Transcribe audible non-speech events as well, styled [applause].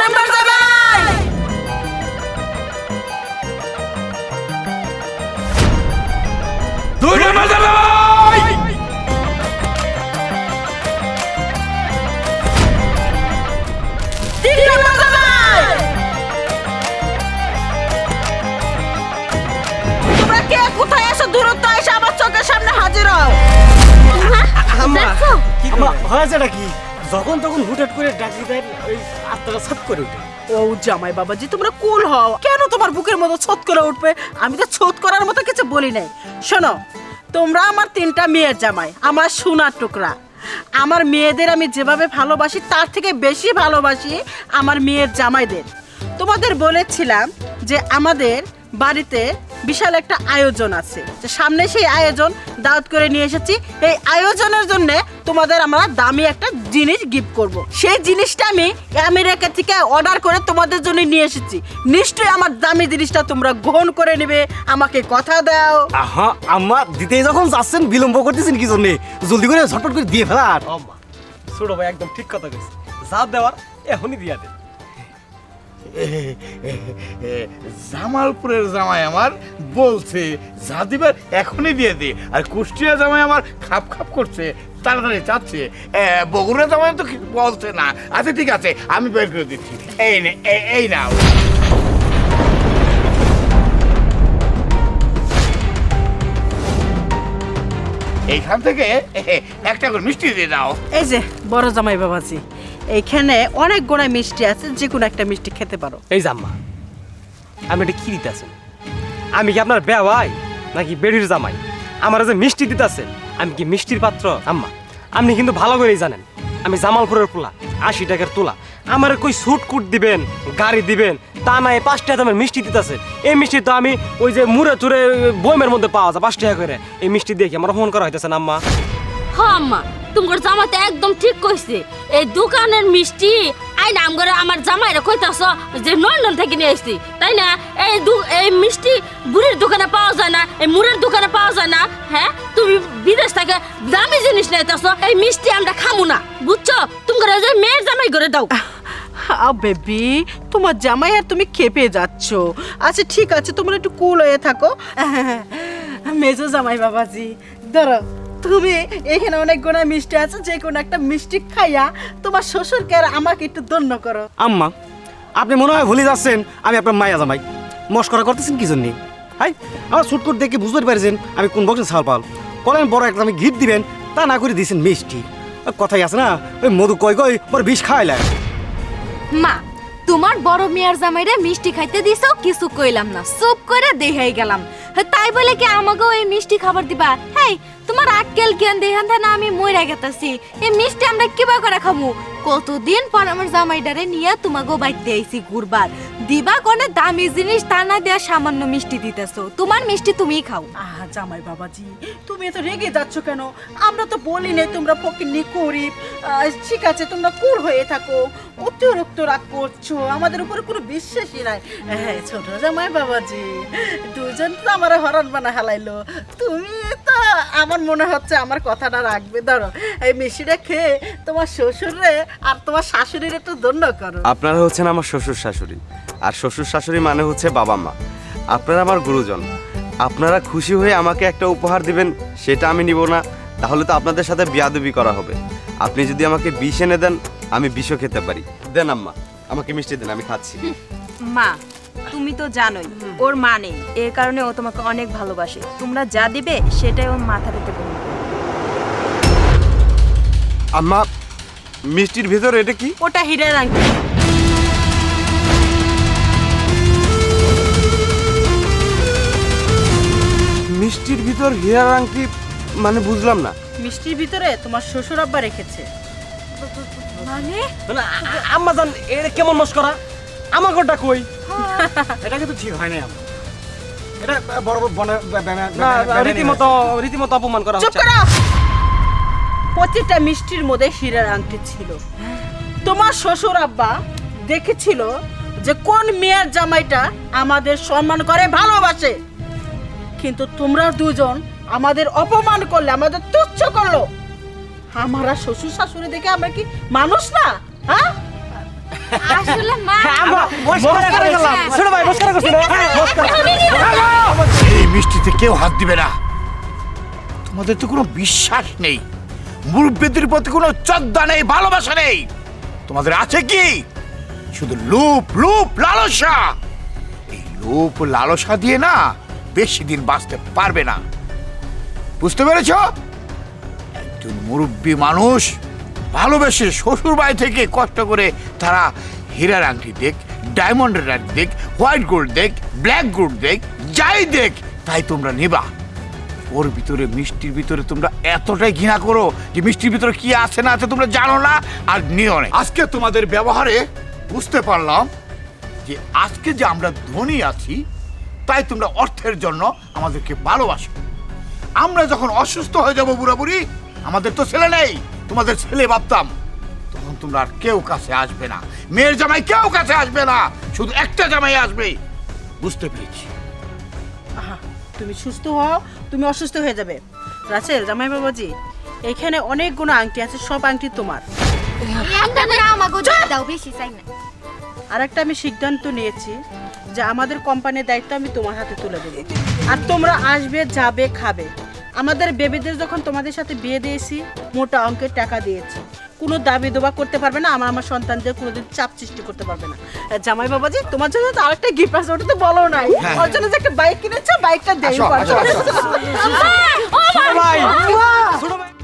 Number জামাই দুই নম্বর জামাই তিন নাম্বার জামাই তোমরা কে? কোথায় এসে? দূরত্ব এসে আমার চোখের সামনে হাজির হও। আম্মা দেখছ? আম্মা হয়েছেটা কি? যখন তখন হুটহাট করে ডাকি দেন ওই আত্মাটা ছাপ করে উঠে ও জামাই বাবাজি, তোমরা কুল হও। কেন তোমার বুকের মতো ছোট করে উঠবে? আমি তো ছোট করার মতো কিছু বলি নাই। শোনো, তোমরা আমার তিনটা মেয়ের জামাই, আমার সোনার টুকরা। আমার মেয়েদের আমি যেভাবে ভালোবাসি, তার থেকে বেশি ভালোবাসি আমার মেয়ের জামাইদের। তোমাদের বলেছিলাম যে আমাদের বাড়িতে বিশাল একটা আয়োজন আছে। যে সামনে সেই আয়োজন দাওয়াত করে নিয়ে এসেছি। এই আয়োজনের জন্য তোমাদের আমরা দামি একটা জিনিস গিফট করব। সেই জিনিসটা আমি আমেরিকা থেকে অর্ডার করে তোমাদের জন্য নিয়ে এসেছি। নিশ্চয়ই আমার দামি জিনিসটা তোমরা গ্রহণ করে নেবে। আমাকে কথা দাও। আহা আম্মা দিতেই যখন যাচ্ছেন বিলম্ব করতেছেন কি জন্যে? জলদি করে ঝটপট করে দিয়ে ফেলার। ছোট ভাই একদম ঠিক কথা কইছে। যা দেওয়ার এখনই দিয়া দে জামালপুরের জামাই আমার বলছে, যা দিবার এখনই দিয়ে দে। আর কুষ্টিয়া জামাই আমার খাপ খাপ করছে, তাড়াতাড়ি চাচ্ছে বগুড়া জামাই তো বলছে না। আচ্ছা ঠিক আছে, আমি বের করে দিচ্ছি। এই নে এই- নাও। এইখান থেকে একটা করে মিষ্টি দিয়ে দাও। এই যে, বড় জামাই বাবাজি। এইখানে অনেক গোড়ায় মিষ্টি আছে যে কোনো একটা মিষ্টি খেতে পারো। এই জাম্মা আমি এটা কি দিতেছেন আমি কি আপনার বেওয়াই নাকি বেড়ির জামাই? আমার যে মিষ্টি দিতেছে আমি কি মিষ্টির পাত্র? আম্মা আপনি কিন্তু ভালো করেই জানেন আমি জামালপুরের পোলা আশি টাকার তোলা। আমার কই সুট কুট দিবেন গাড়ি দিবেন তা নাই পাঁচ টাকা দামের মিষ্টি দিতেছে এই মিষ্টি তো আমি ওই যে মুড়ে চুরে বইমের মধ্যে পাওয়া যায় পাঁচ টাকা করে। এই মিষ্টি দিয়ে কি আমার ফোন করা হইতেছে না আম্মা। হ আম্মা তোমার জামাতে একদম ঠিক কইছে। এই দোকানের মিষ্টি, আই নাম করে আমার জামাইরা কইতাছ যে লন্ডন থেকে নিয়ে আসছি তাই না? এই এই মিষ্টি বুড়ির দোকানে পাওয়া যায় না, এই মুড়ের দোকানে পাওয়া যায় না হ্যাঁ? তুমি বিদেশ থেকে দামি জিনিস নিতেছ এই মিষ্টি আমরা খামু না, বুঝছ? তোমার ওই যে মেয়ের জামাই করে দাও। বেবি, তোমার জামাই আর তুমি খেপে যাচ্ছ। আচ্ছা ঠিক আছে, তোমরা একটু কুল হয়ে থাকো। [laughs] মেজো জামাই বাবাজি, ধরো। তুমি এখানে অনেক গোনা মিষ্টি আছে যে কোনো একটা মিষ্টি খাইয়া তোমার শ্বশুরকে আর আমাকে একটু দন্য করো। আম্মা আপনি মনে হয় ভুলে যাচ্ছেন আমি আপনার মায়া জামাই। মস্করা করতেছেন কি জন্যে? হাই আমার সুটকুট দেখে বুঝতে পারছেন আমি কোন বক্সে ছাল পাল। বলেন বড় একটা আমি গিফট দিবেন তা না করে দিয়েছেন মিষ্টি। কথাই আছে না ওই মধু কয় কয় বড় বিষ খাওয়াইলেন মা তোমার বড় মেয়ার জামাইরে মিষ্টি খাইতে দিছো কিছু কইলাম না চুপ করে দেখাই গেলাম। তাই বলে কি আমাকেও এই মিষ্টি খাবার দিবা? হেই তোমার আক্কেল জ্ঞান দেখান না আমি মইরা গেতাছি। এই মিষ্টি আমরা কিবা করে খামু? কতদিন পর আমার জামাইডারে নিয়ে তোমাকেও বাইতে আইছি ঘুরবার। দিবা কোনে দামি জিনিস তা না দেয়া সামান্য মিষ্টি দিতেছো। তোমার মিষ্টি তুমিই খাও। আহ জামাই বাবাজি তুমি এত রেগে যাচ্ছ কেন? আমরা তো বলি নাই তোমরা ফকিনি গরিব আহ, ঠিক আছে তোমরা কুর হয়ে থাকো। অতিরিক্ত রাগ করছ। আমাদের উপরে কোনো বিশ্বাসই নাই। হ্যাঁ ছোট জামাই বাবাজি দুজন তো আমার হরণ বানা হালাইলো। তুমি আমার মনে হচ্ছে আমার কথাটা রাখবে ধরো। এই মিষ্টিটা খেয়ে তোমার শ্বশুরে আর তোমার শাশুড়ির একটু দণ্ড করো। আপনারা হচ্ছেন আমার শ্বশুর শাশুড়ি আর শ্বশুর শাশুড়ি মানে হচ্ছে বাবা মা। আপনারা আমার গুরুজন। আপনারা খুশি হয়ে আমাকে একটা উপহার দিবেন সেটা আমি নিব না। তাহলে তো আপনাদের সাথে বিয়াদবি করা হবে। আপনি যদি আমাকে বিষ এনে দেন আমি বিষও খেতে পারি। দেন আম্মা আমাকে মিষ্টি দেন আমি খাচ্ছি। মা তুমি তো জানোই ওর মা নেই। এর কারণে ও তোমাকে অনেক ভালোবাসে। তোমরা যা দিবে সেটাই ওর মাথা পেতে করবে। আম্মা মিষ্টির ভিতরে এটা কি? ওটা হিরে রাখবে মিষ্টির ভিতর হীরার আংটি মানে বুঝলাম না। মিষ্টির ভিতরে তোমার শ্বশুর আব্বা রেখেছে। মানে? না, আম্মা জান এটা কেমন মস্করা? আমার ঘরটা কই এটা কিন্তু ঠিক হয় না এটা বড় বড় রীতিমতো রীতিমতো অপমান করা হচ্ছে। করো! প্রতিটা মিষ্টির মধ্যে হীরার আংটি ছিল। তোমার শ্বশুর আব্বা দেখেছিল যে কোন মেয়ের জামাইটা আমাদের সম্মান করে ভালোবাসে। কিন্তু তোমরা দুজন আমাদের অপমান করলে আমাদের তুচ্ছ করল। আমরা শ্বশুর শাশুড়ি দেখে আমরা কি মানুষ না? হ্যাঁ? আসলে মা ছোট ভাই করছি এই মিষ্টিতে কেউ হাত দিবে না। তোমাদের তো কোনো বিশ্বাস নেই। মুরব্বীদের প্রতি কোনো শ্রদ্ধা নেই ভালোবাসা নেই। তোমাদের আছে কি? শুধু লুপ লুপ লালসা। এই লুপ লালসা দিয়ে না বেশি দিন বাঁচতে পারবে না। বুঝতে পেরেছ? একজন মুরব্বী মানুষ ভালোবেসে শ্বশুর বাড়ি থেকে কষ্ট করে তারা হীরার আংটি দেখ ডায়মন্ডের আংটি দেখ হোয়াইট গোল্ড দেখ ব্ল্যাক গোল্ড দেখ, যাই দেখ, তাই তোমরা নেবা। ওর ভিতরে, মিষ্টির ভিতরে তোমরা এতটাই ঘৃণা করো যে মিষ্টির ভিতরে কি আছে না আছে তোমরা জানো না আর নিও না। আজকে তোমাদের ব্যবহারে বুঝতে পারলাম যে আজকে যে আমরা ধনী আছি, তাই তোমরা অর্থের জন্য আমাদেরকে ভালোবাসো। আমরা যখন অসুস্থ হয়ে যাব বুড়াবুড়ি, আমাদের তো ছেলে নেই। তোমাদের ছেলে ভাবতাম তখন তোমরা আর কেউ কাছে আসবে না। মেয়ের জামাই কেউ কাছে আসবে না শুধু একটা জামাই আসবে। বুঝতে পেরেছি। আহা তুমি সুস্থ হও তুমি অসুস্থ হয়ে যাবে। রাসেল জামাই বাবাজি এখানে অনেকগুলো আংটি আছে সব আংটি তোমার। আর একটা আমি সিদ্ধান্ত নিয়েছি যে আমাদের কোম্পানির দায়িত্ব আমি তোমার হাতে তুলে দেবো। আর তোমরা আসবে যাবে খাবে। আমাদের বেবিদের যখন তোমাদের সাথে বিয়ে দিয়েছি মোটা অঙ্কের টাকা দিয়েছি। কোনো দাবি দোবা করতে পারবে না আমার আমার সন্তানদের কোনোদিন চাপ সৃষ্টি করতে পারবে না। জামাই জামাই বাবাজি তোমার জন্য তো আরেকটা গিফট আছে ওটা তো বলো নাই। ওর জন্য যে একটা বাইক কিনেছো বাইকটা দেই ছোট ভাই।